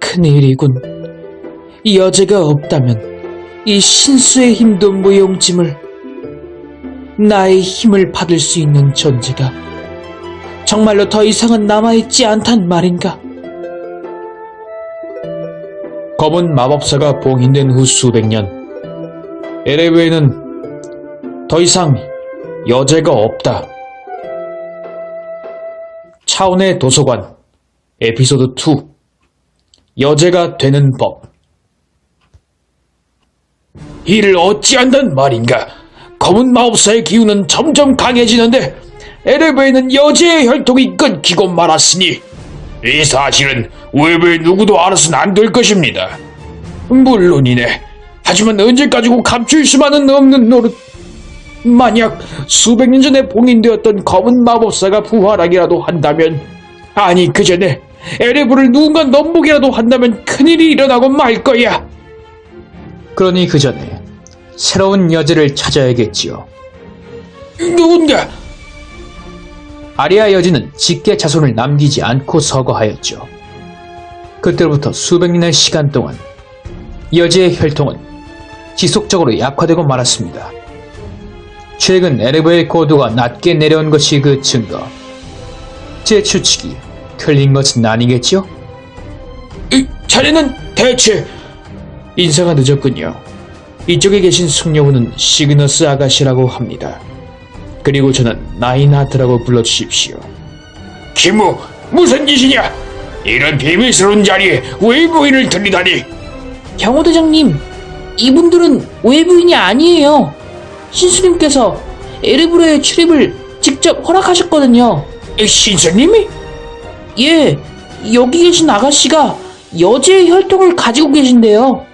큰일이군. 이 여제가 없다면 이 신수의 힘도 무용지물. 나의 힘을 받을 수 있는 존재가 정말로 더 이상은 남아있지 않단 말인가? 검은 마법사가 봉인된 후 수백 년, 에레브에는 더 이상 여제가 없다. 차원의 도서관 에피소드 2 여제가 되는 법. 이를 어찌한단 말인가? 검은 마법사의 기운은 점점 강해지는데 에레브에는 여제의 혈통이 끊기고 말았으니 이 사실은 외부의 누구도 알아서는 안 될 것입니다. 물론이네. 하지만 언제까지고 감출 수만은 없는 노릇. 만약 수백 년 전에 봉인되었던 검은 마법사가 부활하기라도 한다면 아니 그 전에 에레브를 누군가 넘보기라도 한다면 큰일이 일어나고 말 거야. 그러니 그 전에 새로운 여제를 찾아야겠지요. 누군가? 아리아 여진은 직계 자손을 남기지 않고 서거하였죠. 그때부터 수백 년의 시간 동안 여제의 혈통은 지속적으로 약화되고 말았습니다. 최근 에레브의 고도가 낮게 내려온 것이 그 증거. 제 추측이 틀린 것은 아니겠죠? 이, 자네는 대체 인사가 늦었군요. 이쪽에 계신 숙녀분은 시그너스 아가씨라고 합니다. 그리고 저는 나인하트라고 불러주십시오. 김우, 무슨 짓이냐? 이런 비밀스러운 자리에 외부인을 들이다니. 경호대장님, 이분들은 외부인이 아니에요. 신수님께서 에르브로의 출입을 직접 허락하셨거든요. 신선님이? 예, 여기 계신 아가씨가 여제의 혈통을 가지고 계신데요.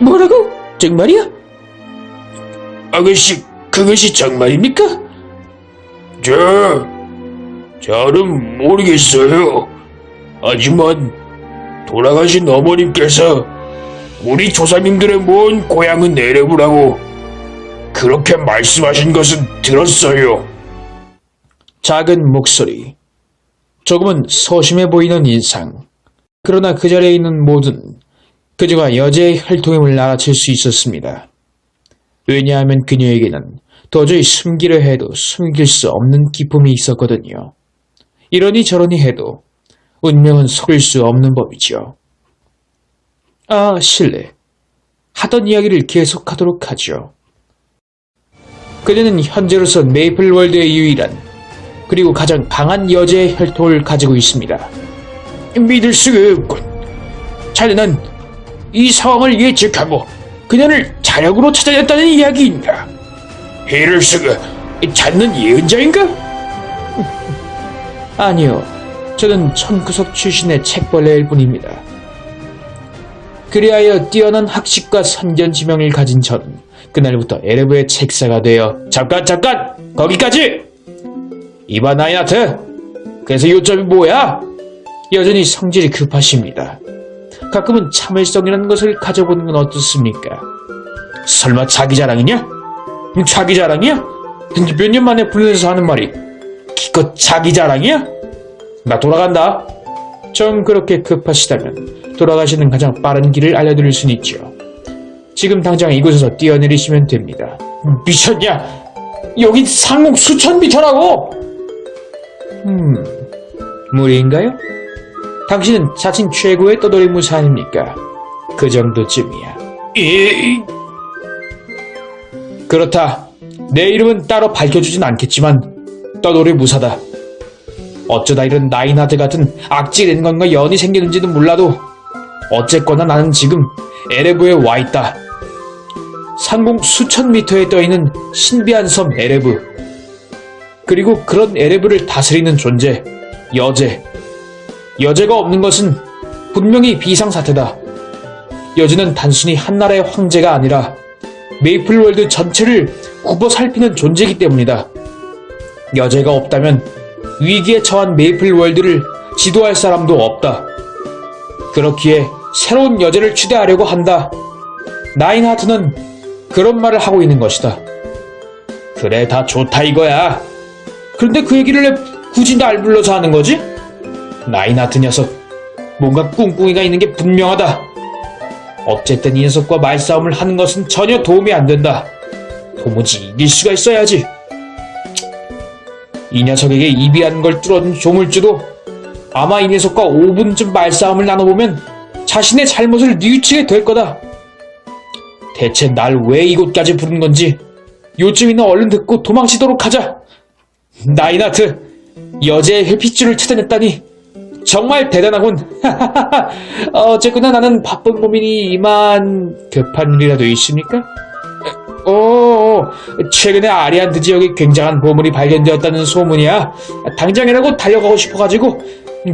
뭐라고? 정말이야? 아가씨, 그것이 정말입니까? 저, 저는 모르겠어요. 하지만 돌아가신 어머님께서 우리 조사님들의 먼 고향은 에레브라고 그렇게 말씀하신 것은 들었어요. 작은 목소리, 조금은 소심해 보이는 인상. 그러나 그 자리에 있는 모든 그녀가 여제의 혈통임을 알아챌 수 있었습니다. 왜냐하면 그녀에게는 도저히 숨기려 해도 숨길 수 없는 기쁨이 있었거든요. 이러니 저러니 해도 운명은 속일 수 없는 법이죠. 아, 실례. 하던 이야기를 계속하도록 하죠. 그녀는 현재로서 메이플월드의 유일한 그리고 가장 강한 여제의 혈통을 가지고 있습니다. 믿을 수가 없군. 자네는 이 상황을 예측하고 그녀를 자력으로 찾아냈다는 이야기인가? 이럴 수가 찾는 예언자인가? 아니요, 저는 천구석 출신의 책벌레일 뿐입니다. 그리하여 뛰어난 학식과 선견 지명을 가진 저는 그날부터 에레브의 책사가 되어 잠깐 잠깐 거기까지 이봐 나이나트 그래서 요점이 뭐야? 여전히 성질이 급하십니다. 가끔은 참을성이라는 것을 가져보는 건 어떻습니까? 설마 자기 자랑이냐? 자기 자랑이야? 몇 년 만에 불러서 하는 말이 기껏 자기 자랑이야? 나 돌아간다. 좀 그렇게 급하시다면 돌아가시는 가장 빠른 길을 알려드릴 순 있죠. 지금 당장 이곳에서 뛰어내리시면 됩니다. 미쳤냐? 여기 상공 수천 미터라고! 음, 무리인가요? 당신은 자칭 최고의 떠돌이 무사 아닙니까? 그 정도쯤이야. 이 그렇다. 내 이름은 따로 밝혀주진 않겠지만 떠돌이 무사다. 어쩌다 이런 나인하드 같은 악질 인간과 연이 생기는지는 몰라도 어쨌거나 나는 지금 에레브에 와 있다. 상공 수천 미터에 떠있는 신비한 섬 에레브. 그리고 그런 에레브를 다스리는 존재, 여제. 여제가 없는 것은 분명히 비상사태다. 여제는 단순히 한 나라의 황제가 아니라 메이플월드 전체를 굽어 살피는 존재이기 때문이다. 여제가 없다면 위기에 처한 메이플월드를 지도할 사람도 없다. 그렇기에 새로운 여제를 추대하려고 한다. 나인하트는 그런 말을 하고 있는 것이다. 그래, 다 좋다 이거야. 그런데 그 얘기를 왜 굳이 날 불러서 하는 거지? 나인하트 녀석. 뭔가 꿍꿍이가 있는 게 분명하다. 어쨌든 이 녀석과 말싸움을 하는 것은 전혀 도움이 안 된다. 도무지 이길 수가 있어야지. 이 녀석에게 이비하는 걸 뚫어준 조물주도 아마 이 녀석과 5분쯤 말싸움을 나눠보면 자신의 잘못을 뉘우치게 될 거다. 대체 날 왜 이곳까지 부른 건지 요즘이나 얼른 듣고 도망치도록 하자. 나이나트, 여자의 회피줄을 찾아냈다니 정말 대단하군. 어쨌거나 나는 바쁜 고민이 이만 급한 일이라도 있습니까? 어, 최근에 아리안드 지역에 굉장한 보물이 발견되었다는 소문이야. 당장이라고 달려가고 싶어가지고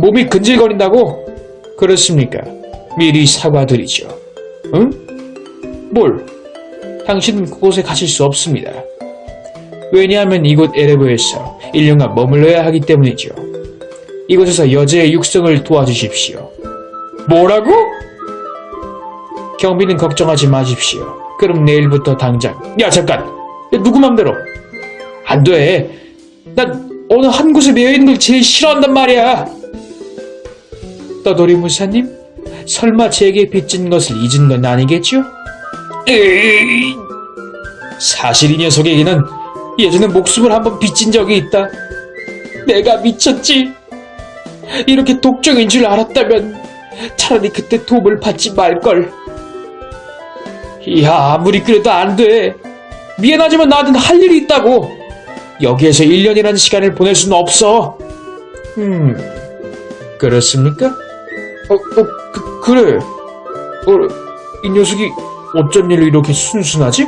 몸이 근질거린다고. 그렇습니까? 미리 사과드리죠. 응? 뭘? 당신은 그곳에 가실 수 없습니다. 왜냐하면 이곳 에레보에서 1년간 머물러야 하기 때문이죠. 이곳에서 여자의 육성을 도와주십시오. 뭐라고? 경비는 걱정하지 마십시오. 그럼 내일부터 당장. 야, 잠깐! 야, 누구 맘대로? 안 돼. 난 어느 한 곳에 매여 있는 걸 제일 싫어한단 말이야. 떠돌이 무사님? 설마 제게 빚진 것을 잊은 건 아니겠죠? 에이, 사실 이 녀석에게는 예전에 목숨을 한번 빚진 적이 있다. 내가 미쳤지. 이렇게 독종인 줄 알았다면 차라리 그때 도움을 받지 말걸. 야, 아무리 그래도 안 돼. 미안하지만 나한테는 할 일이 있다고. 여기에서 1년이라는 시간을 보낼 수는 없어. 음, 그렇습니까? 어, 어, 그, 그래. 어, 이 녀석이 어쩐 일로 이렇게 순순하지?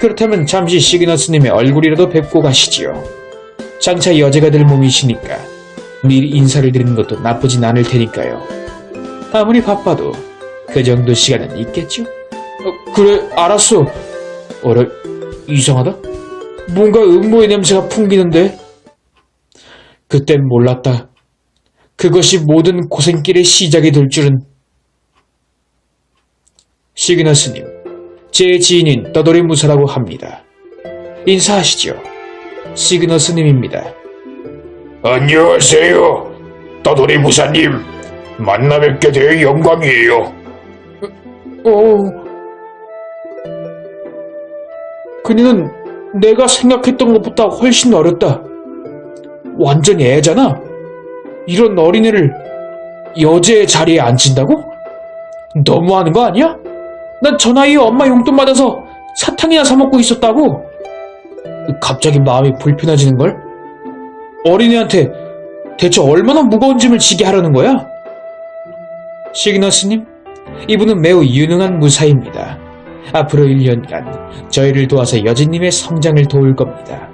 그렇다면 잠시 시그너스님의 얼굴이라도 뵙고 가시지요. 장차 여제가 될 몸이시니까 미리 인사를 드리는 것도 나쁘진 않을 테니까요. 아무리 바빠도 그 정도 시간은 있겠죠? 어, 그래, 알았어. 어라, 이상하다? 뭔가 음모의 냄새가 풍기는데? 그땐 몰랐다. 그것이 모든 고생길의 시작이 될 줄은. 시그너스님, 제 지인인 떠돌이 무사라고 합니다. 인사하시죠. 시그너 스님입니다. 안녕하세요. 떠돌이 무사님. 만나 뵙게 되어 영광이에요. 어... 그녀는 내가 생각했던 것보다 훨씬 어렸다. 완전히 애잖아. 이런 어린애를 여제의 자리에 앉힌다고? 너무하는 거 아니야? 난 저 나이에 엄마 용돈 받아서 사탕이나 사먹고 있었다고. 갑자기 마음이 불편해지는걸? 어린애한테 대체 얼마나 무거운 짐을 지게 하려는 거야? 시그너스님, 이분은 매우 유능한 무사입니다. 앞으로 1년간 저희를 도와서 여진님의 성장을 도울 겁니다.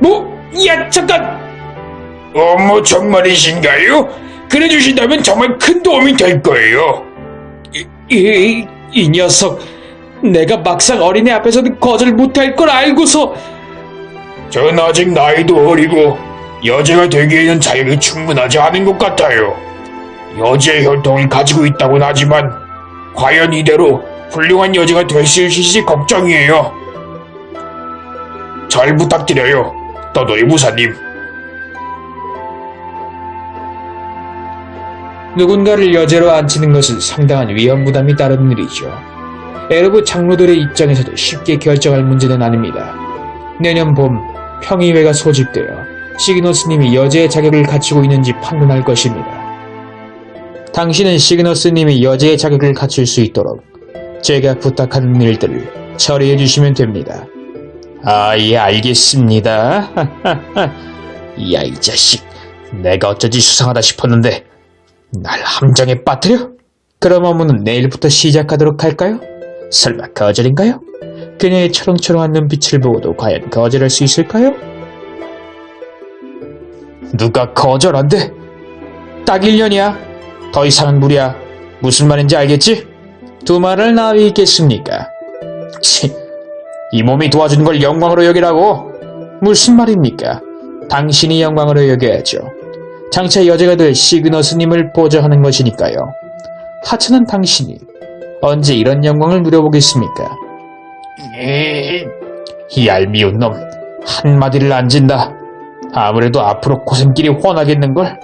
뭐? 야, 잠깐! 어머 정말이신가요? 그래 주신다면 정말 큰 도움이 될 거예요. 이, 이, 이 녀석. 내가 막상 어린애 앞에서는 거절 못할 걸 알고서 전 아직 나이도 어리고 여자가 되기에는 자격이 충분하지 않은 것 같아요. 여자의 혈통을 가지고 있다곤 하지만 과연 이대로 훌륭한 여자가 될 수 있을지 걱정이에요. 잘 부탁드려요, 떠돌이 무사님. 누군가를 여제로 앉히는 것은 상당한 위험 부담이 따르는 일이죠. 에르브 장로들의 입장에서도 쉽게 결정할 문제는 아닙니다. 내년 봄 평의회가 소집되어 시그너 스님이 여제의 자격을 갖추고 있는지 판단할 것입니다. 당신은 시그너 스님이 여제의 자격을 갖출 수 있도록 제가 부탁하는 일들을 처리해 주시면 됩니다. 아, 예, 알겠습니다. 야, 이 자식. 내가 어쩌지 수상하다 싶었는데 날 함정에 빠뜨려? 그럼 업무는 내일부터 시작하도록 할까요? 설마 거절인가요? 그녀의 초롱초롱한 눈빛을 보고도 과연 거절할 수 있을까요? 누가 거절한대? 딱 1년이야. 더 이상은 무리야. 무슨 말인지 알겠지? 두 말을 나위 있겠습니까? 치, 이 몸이 도와준 걸 영광으로 여기라고? 무슨 말입니까? 당신이 영광으로 여겨야죠. 장차 여자가 될 시그너 스님을 보좌하는 것이니까요. 하찮은 당신이 언제 이런 영광을 누려보겠습니까? 이 얄미운 놈 한마디를 안 진다. 아무래도 앞으로 고생길이 훤하겠는걸?